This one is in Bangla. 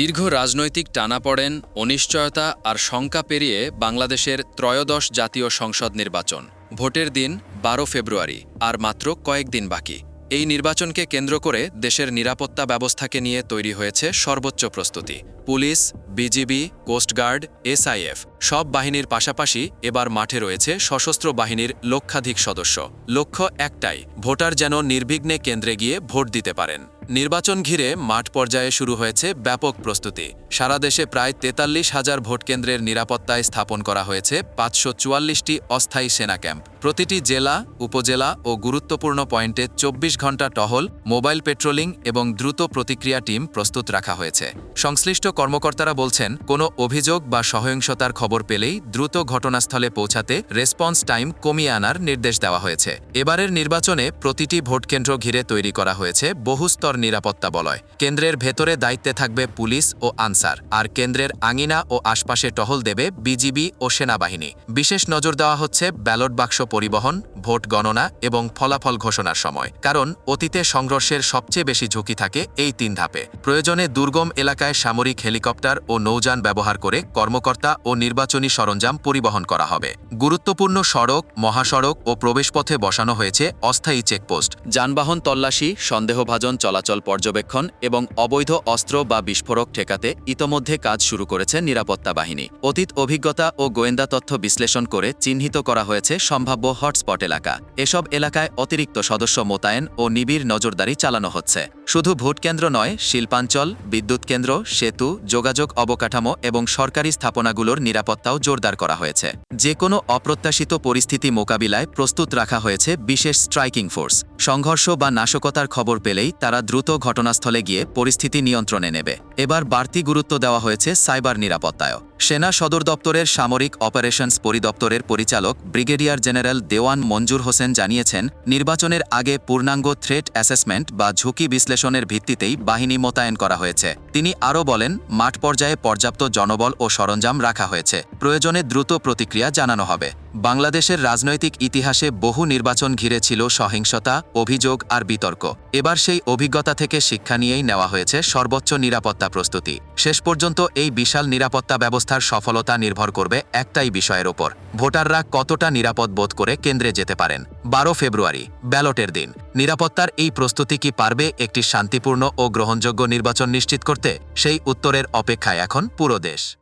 দীর্ঘ রাজনৈতিক টানাপড়েন অনিশ্চয়তা আর শঙ্কা পেরিয়ে বাংলাদেশের ত্রয়োদশ জাতীয় সংসদ নির্বাচন। ভোটের দিন বারো ফেব্রুয়ারি, আর মাত্র কয়েকদিন বাকি। এই নির্বাচনকে কেন্দ্র করে দেশের নিরাপত্তা ব্যবস্থাকে নিয়ে তৈরি হয়েছে সর্বোচ্চ প্রস্তুতি। পুলিশ, বিজিবি কোস্টগার্ড এসআইএফ সব বাহিনীর পাশাপাশি এবার মাঠে রয়েছে সশস্ত্র বাহিনীর লক্ষাধিক সদস্য। লক্ষ্য একটাই, ভোটার যেন নির্বিঘ্নে কেন্দ্রে গিয়ে ভোট দিতে পারেন। নির্বাচন ঘিরে মাঠ পর্যায়ে শুরু হয়েছে ব্যাপক প্রস্তুতি। সারা দেশে প্রায় তেতাল্লিশ হাজার ভোটকেন্দ্রের নিরাপত্তায় স্থাপন করা হয়েছে পাঁচশো চুয়াল্লিশটি অস্থায়ী সেনা ক্যাম্প। প্রতিটি জেলা, উপজেলা ও গুরুত্বপূর্ণ পয়েন্টে চব্বিশ ঘণ্টা টহল, মোবাইল পেট্রোলিং এবং দ্রুত প্রতিক্রিয়া টিম প্রস্তুত রাখা হয়েছে। সংশ্লিষ্ট কর্মকর্তারা বলছেন, কোনো অভিযোগ বা সহিংসতার খবর পেলেই দ্রুত ঘটনাস্থলে পৌঁছাতে রেসপন্স টাইম কমিয়ে আনার নির্দেশ দেওয়া হয়েছে। এবারের নির্বাচনে প্রতিটি ভোটকেন্দ্র ঘিরে তৈরি করা হয়েছে বহুস্তর নিরাপত্তা বলয়। কেন্দ্রের ভেতরে দায়িত্বে থাকবে পুলিশ ও আনসার, আর কেন্দ্রের আঙিনা ও আশপাশে টহল দেবে বিজিবি ও সেনাবাহিনী। বিশেষ নজর দেওয়া হচ্ছে ব্যালট বাক্স পরিবহন, ভোট গণনা এবং ফলাফল ঘোষণার সময়, কারণ অতীতে সংঘর্ষের সবচেয়ে বেশি ঝুঁকি থাকে এই তিন ধাপে। প্রয়োজনে দুর্গম এলাকায় সামরিক হেলিকপ্টার ও নৌযান ব্যবহার করে কর্মকর্তা ও নির্বাচনী সরঞ্জাম পরিবহন করা হবে। গুরুত্বপূর্ণ সড়ক, মহাসড়ক ও প্রবেশপথে বসানো হয়েছে অস্থায়ী চেকপোস্ট। যানবাহন তল্লাশি, সন্দেহভাজন চলাচল পর্যবেক্ষণ এবং অবৈধ অস্ত্র বা বিস্ফোরক ঠেকাতে ইতোমধ্যে কাজ শুরু করেছে নিরাপত্তা বাহিনী। অতীত অভিজ্ঞতা ও গোয়েন্দা তথ্য বিশ্লেষণ করে চিহ্নিত করা হয়েছে সম্ভাব্য হটস্পট এলাকা। এসব এলাকায় অতিরিক্ত সদস্য মোতায়েন ও নিবিড় নজরদারি চালানো হচ্ছে। শুধু ভোটকেন্দ্র নয়, শিল্পাঞ্চল, বিদ্যুৎ কেন্দ্র, সেতু, যোগাযোগ অবকাঠামো এবং সরকারি স্থাপনাগুলোর নিরাপত্তাও জোরদার করা হয়েছে। যে কোনো অপ্রত্যাশিত পরিস্থিতি মোকাবিলায় প্রস্তুত রাখা হয়েছে বিশেষ স্ট্রাইকিং ফোর্স। সংঘর্ষ বা নাশকতার খবর পেলেই তারা দ্রুত ঘটনাস্থলে গিয়ে পরিস্থিতি নিয়ন্ত্রণে নেবে। এবার বাড়তি গুরুত্ব দেওয়া হয়েছে সাইবার নিরাপত্তায়ও। সেনা সদর দপ্তরের সামরিক অপারেশনস পরিদপ্তরের পরিচালক ব্রিগেডিয়ার জেনারেল দেওয়ান মঞ্জুর হোসেন জানিয়েছেন, নির্বাচনের আগে পূর্ণাঙ্গ থ্রেট অ্যাসেসমেন্ট বা ঝুঁকি বিশ্লেষণের ভিত্তিতেই বাহিনী মোতায়েন করা হয়েছে। তিনি আরও বলেন, মাঠ পর্যায়ে পর্যাপ্ত জনবল ও সরঞ্জাম রাখা হয়েছে। প্রয়োজনে দ্রুত প্রতিক্রিয়া জানানো হবে। বাংলাদেশের রাজনৈতিক ইতিহাসে বহু নির্বাচন ঘিরে ছিল সহিংসতা, অভিযোগ আর বিতর্ক। এবার সেই অভিজ্ঞতা থেকে শিক্ষা নিয়েই নেওয়া হয়েছে সর্বোচ্চ নিরাপত্তা প্রস্তুতি। শেষ পর্যন্ত এই বিশাল নিরাপত্তা ব্যবস্থার সফলতা নির্ভর করবে একটাই বিষয়ের ওপর। ভোটাররা কতটা নিরাপদ বোধ করে কেন্দ্রে যেতে পারেন? বারো ফেব্রুয়ারি, ব্যালটের দিন। নিরাপত্তার এই প্রস্তুতি কি পারবে একটি শান্তিপূর্ণ ও গ্রহণযোগ্য নির্বাচন নিশ্চিত করতে? সেই উত্তরের অপেক্ষায় এখন পুরো দেশ।